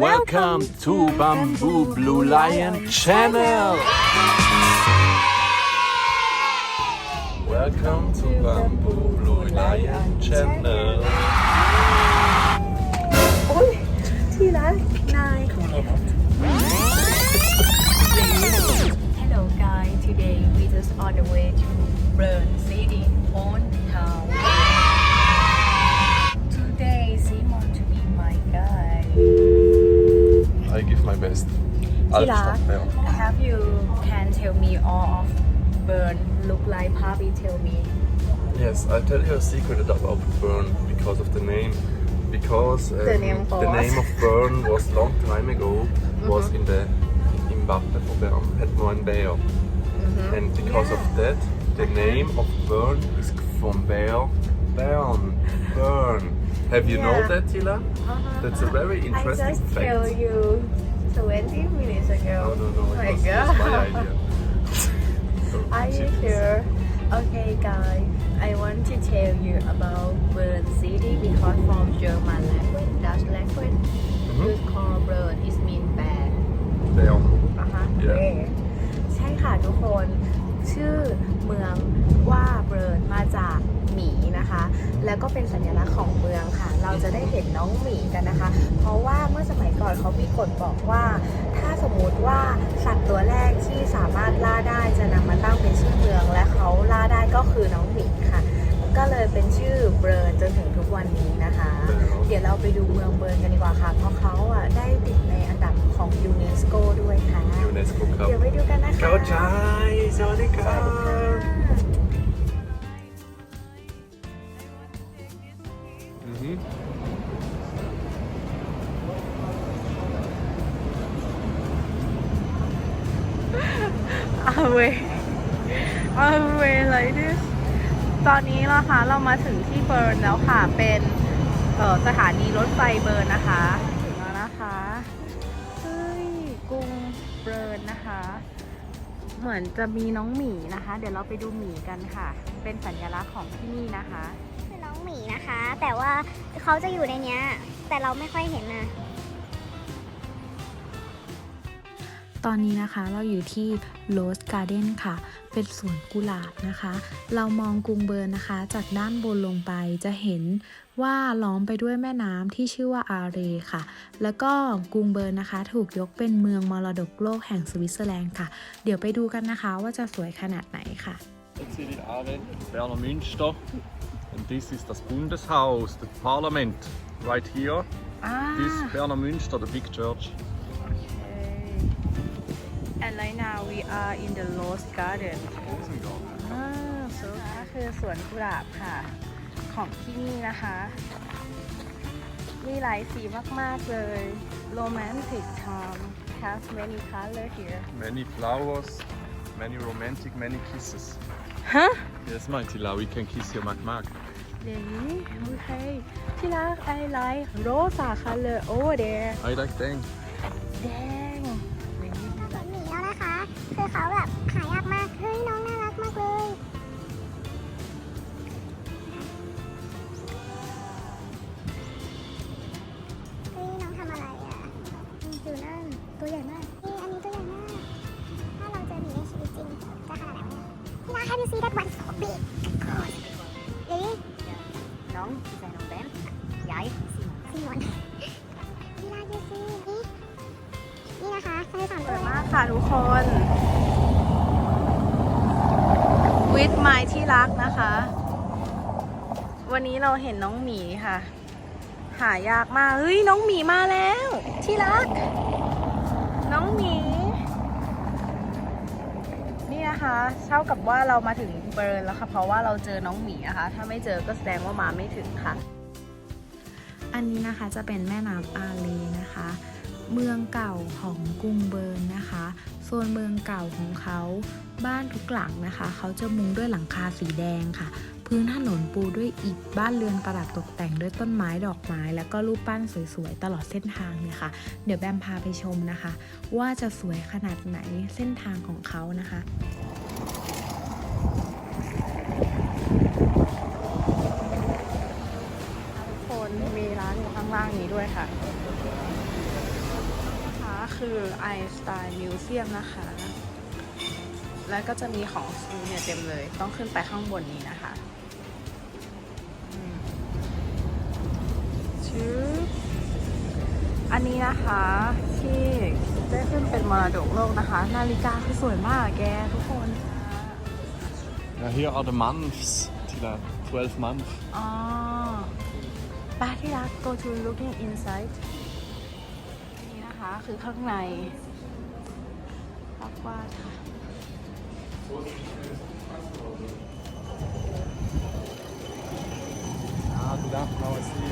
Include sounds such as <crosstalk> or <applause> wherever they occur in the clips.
Welcome to Bamboo Blue Lion Channel. Welcome to Bamboo Blue Lion Channel. อุ้ยที่รักนาย Hello guys today we just on the way to Bern City on ที่รัก Altstadt, ja. Have you can tell me all of Bern look like Papi tell me Yes, I'll tell you a secret about Bern because of the name. Because um, The name the was. name of Bern was long time ago <laughs> was in the in Wappen for Bern had one bear, and because of that, the name of Bern is from bear, Bern, Bern. Have you know Yeah. that, Tila? That's a very I interesting just fact. tell you 20 minutes ago No, no, no. Oh It my was, it was my god idea. So, Are you continue. sure? Okay, guys. I want to tell you about Bern City because from German language, Dutch language, Mhm. it's called Bern. It means bear. Bear. อะฮะ Yeah. bear ใช่ค่ะทุกคน ชื่อเมืองว่าเบิร์นมาจากหมี นะคะ แล้วก็เป็นสัญลักษณ์ของเมืองค่ะ เราจะได้เห็นน้องหมีกันนะคะ เพราะว่าเมื่อสมัยก่อนเขามีกฎบอกว่า ถ้าสมมุติว่าสัตว์ตัวแรกที่สามารถล่าได้จะนำมาตั้งเป็นชื่อเมือง และเขาล่าได้ก็คือน้องหมีค่ะ ก็เลยเป็นชื่อเบิร์นจนถึงทุกวันนี้นะคะ เดี๋ยวเราไปดูเมืองเบิร์นกันดีกว่าค่ะ เพราะเขาอะได้ติดในอันดับของยูเนสโกด้วยค่ะ UNESCO เดี๋ยว Cup. ไปดูกันนะคะ Ciao, ciao. Sawadee สวัสดีค่ะ Mhm. เอาเวเอาเว like this ตอนนี้นะคะเรามาถึงที่เบิร์นแล้วค่ะ เป็นเออสถานีรถไฟเบิร์นนะคะถึงแล้วนะคะเฮ้ยกรุงเบิร์นนะคะ เหมือนจะมีน้องหมีนะคะ เดี๋ยวเราไปดูหมีกันค่ะ เป็นสัญลักษณ์ของที่นี่นะคะ มีนะคะ แต่ว่าเขาจะอยู่ในเนี้ย แต่เราไม่ค่อยเห็นนะตอนนี้นะคะเราอยู่ที่ Rose Garden ค่ะ เป็นสวนกุหลาบนะคะ เรามองกรุงเบิร์นนะคะ จากด้านบนลงไปจะเห็นว่าล้อมไปด้วยแม่น้ำที่ชื่อว่าอาเรค่ะ แล้วก็กรุงเบิร์นนะคะ ถูกยกเป็นเมืองมรดกโลกแห่งสวิตเซอร์แลนด์ค่ะ เดี๋ยวไปดูกันนะคะว่าจะสวยขนาดไหนค่ะ Jetzt sind wir Aare, Berner Münster. Und this is das Bundeshaus, das Parlament. Right here, อ่า this Berner Münster, the big church. and right now we are in the Rose Garden Rosengarten. อ่าสวนก็คือสวนกุหลาบค่ะ ของที่นี่นะคะ มีหลายสีมาก ๆ เลย romantic charm has many color here Many flowers, many romantic, many kisses. ฮะ Yes, mein Tila, we can kiss your Mac Mac. เดี๋ยวนี้โอเคที่รัก I like rosa color over there I like them. แค่ะทุกคน วิดไม้ที่รักนะคะ วันนี้เราเห็นน้องหมีค่ะ หายากมาก เฮ้ย น้องหมีมาแล้ว ที่รัก น้องหมี นี่นะคะเท่ากับว่าเรามาถึงเบิร์นแล้วค่ะ เพราะว่าเราเจอน้องหมีนะคะ ถ้าไม่เจอก็แสดงว่ามาไม่ถึงค่ะ อันนี้นะคะจะเป็นแม่น้ำอาเลนะคะ เมืองเก่าของกรุงเบิร์นนะคะโซนเมืองเก่าของเขา บ้านทุกหลังนะคะ เขาจะมุงด้วยหลังคาสีแดงค่ะ พื้นถนนปูด้วยอิฐบ้านเรือนประดับตกแต่งด้วยต้นไม้ดอกไม้ แล้วก็รูปปั้นสวยๆ ตลอดเส้นทางเนี่ยค่ะ เดี๋ยวแบมพาไปชมนะคะ ว่าจะสวยขนาดไหนเส้นทางของเขานะคะทุกคนมีร้านอยู่ข้างล่างนี้ด้วยค่ะ คือไอสไตล์มิวเซียมนะคะ แล้วก็จะมีของซื้อเนี่ยเต็มเลย ต้องขึ้นไปข้างบนนี้นะคะอืมชื่ออันนี้นะคะที่ได้ขึ้นเป็นมรดกโลกนะคะ นาฬิกาคือสวยมากอะแกทุกคน Ja, hier are the months, Tila. 12 months. อ๋อไปที่รัก go to looking inside นี่นะ คะคือข้างในภาพวาดค่ะ Ah, Tila, now I see.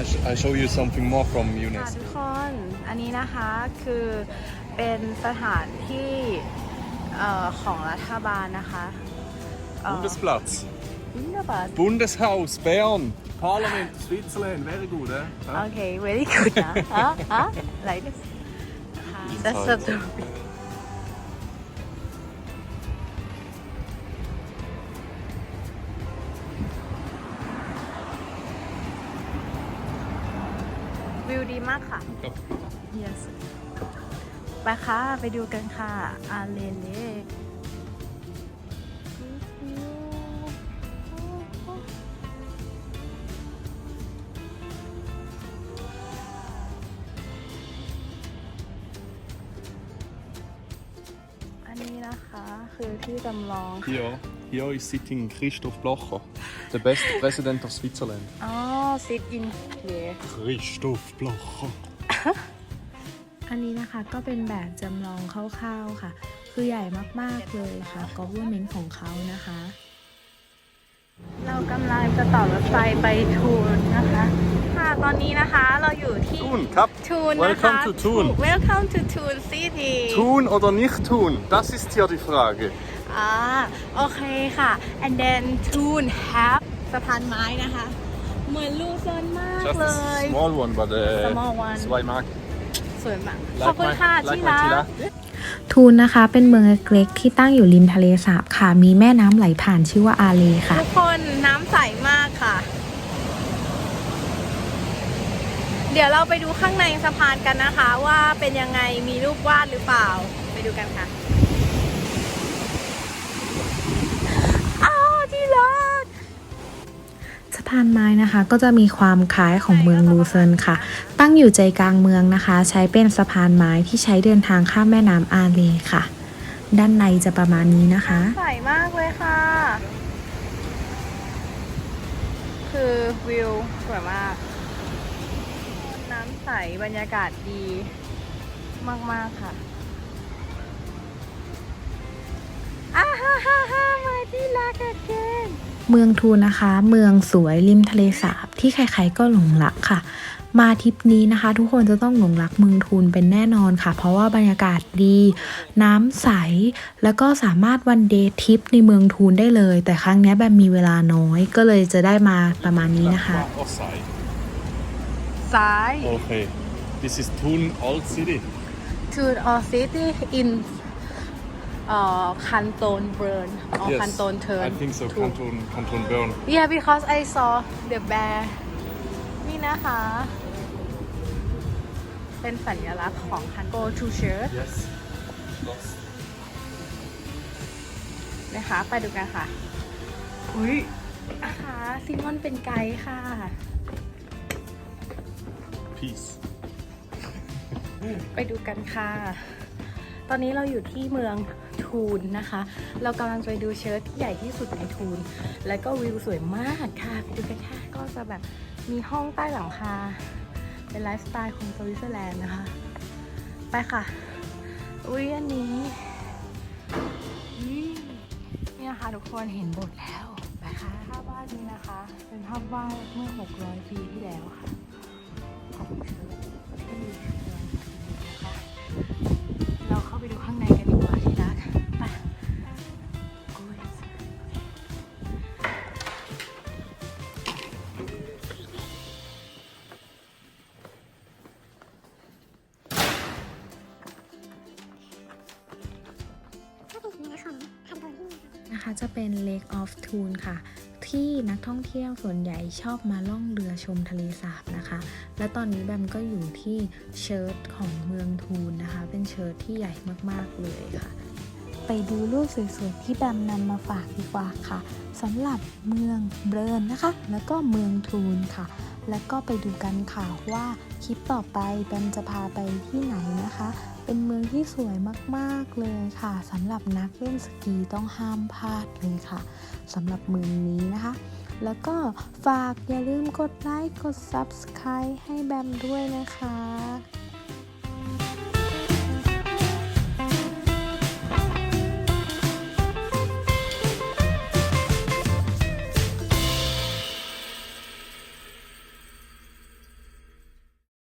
I, sh- I show you something more from ค่ะ UNESCO. ทุกคน อันนี้นะคะคือเป็นสถานที่เอ่อของรัฐบาลนะคะเอ่อ Bundesplatz. Wunderbar Bundeshaus, Bern. Parliament, Switzerland. Very good, eh? โอเค very good นะฮะฮะ like this นะคะ that's the story วิวดีมากค่ะ yes ไปค่ะ ไปดูกันค่ะอาเลเล ที่จำลอง Here, here is sitting Christoph Blocher, the best president of Switzerland. อ๋อ sit in here Christoph Blocher. อันนี้นะคะก็เป็นแบบจำลองคร่าวๆค่ะ คือใหญ่มากๆเลยค่ะ government ของเขานะคะ เรากำลังจะต่อรถไฟไปทูนนะคะ ค่ะ ตอนนี้นะคะเราอยู่ที่ Thun, Kap. ทูนนะคะ Welcome to Thun. Welcome to Thun City Tun oder nicht tun? Das ist hier die Frage. อ่าโอเคค่ะ and then Thun have สะพานไม้นะคะ เหมือนลูเซิร์นมาก Just เล a ย small one, but uh, Small one. zwei Mark. สวยมาก Like ขอบคุณ my- ค่ะ like ที่ my รั Tila. กทูนนะคะเป็นเมืองเล็กๆที่ตั้งอยู่ริมทะเลสาบค่ะ มีแม่น้ำไหลผ่านชื่อว่าอาเลค่ะ ทุกคนน้ำใสมากค่ะ เดี๋ยวเราไปดูข้างในสะพานกันนะคะ ว่าเป็นยังไงมีรูปวาดหรือเปล่า ไปดูกันค่ะ พานไม้นะคะ ก็จะมีความคล้ายของเมืองลูเซิร์นค่ะ ตั้งอยู่ใจกลางเมืองนะคะ ใช้เป็นสะพานไม้ที่ใช้เดินทางข้ามแม่น้ำอาเลค่ะ ด้านในจะประมาณนี้นะคะ ใสมากเลยค่ะ คือวิวสวยมาก น้ำใสบรรยากาศดีมาก ๆ ค่ะอ้าฮ่าฮ่าฮ่ามาที่รักกันเกน เมืองทูนนะคะ เมืองสวยริมทะเลสาบที่ใครๆก็หลงรักค่ะ มาทริปนี้นะคะ ทุกคนจะต้องหลงรักเมืองทูนเป็นแน่นอนค่ะ เพราะว่าบรรยากาศดี น้ำใส แล้วก็สามารถวันเดย์ทริปในเมืองทูนได้เลย แต่ครั้งเนี้ยแบบมีเวลาน้อยก็เลยจะได้มาประมาณนี้นะคะ Or side. ซ้าย Okay. This is Thun Old City. to our city in เอ่อ คันโตนเบิร์นอ๋อคันโตนเทิร์น I think so. Canton, Canton Bern. Yeah because I saw the bear นี่นะคะ เป็นสัญลักษณ์ของคัน Go to church Yes. Lost. นะคะ ไปดูกันค่ะ อุ้ยนะคะซิมอนเป็นไกด์ค่ะ Peace. ไปดูกันค่ะ ตอนนี้เราอยู่ที่เมือง ทูนนะคะ เรากำลังจะไปดูเชิร์ชที่ใหญ่ที่สุดในทูนแล้วก็วิวสวยมากค่ะไปดูกันค่ะก็จะแบบมีห้องใต้หลังคาเป็นไลฟ์สไตล์ของสวิตเซอร์แลนด์นะคะ ไปค่ะ อุ้ยอันนี้นี่นะคะทุกคนเห็นบทแล้วไปค่ะภาพวาดนี้นะคะ เป็นภาพวาดเมื่อ 600 ปีที่แล้วค่ะของเชิร์ชที่ นะคะจะเป็น Lake of t u n ค่ะ ที่นักท่องเที่ยวส่วนใหญ่ชอบมาล่องเรือชมทะเลสาบนะคะ และตอนนี้แบมก็อยู่ที่เชิร์ตของเมืองทูนนะคะ เป็นเชิร์ตที่ใหญ่มากๆเลยค่ะ ไปดูรูปสวยๆที่แบมนำมาฝากดีกว่าค่ะสำหรับเมืองเบรนนะคะ แล้วก็เมืองทูนค่ะ แล้วก็ไปดูกันค่ะว่าคลิปต่อไปแบมจะพาไปที่ไหนนะคะ เป็นเมืองที่สวยมาก ๆ เลยค่ะสำหรับนักเล่นสกีต้องห้ามพลาดเลยค่ะสำหรับเมืองนี้นะคะ แล้วก็ฝากอย่าลืมกดไลค์กด Subscribe ให้แบมด้วยนะคะ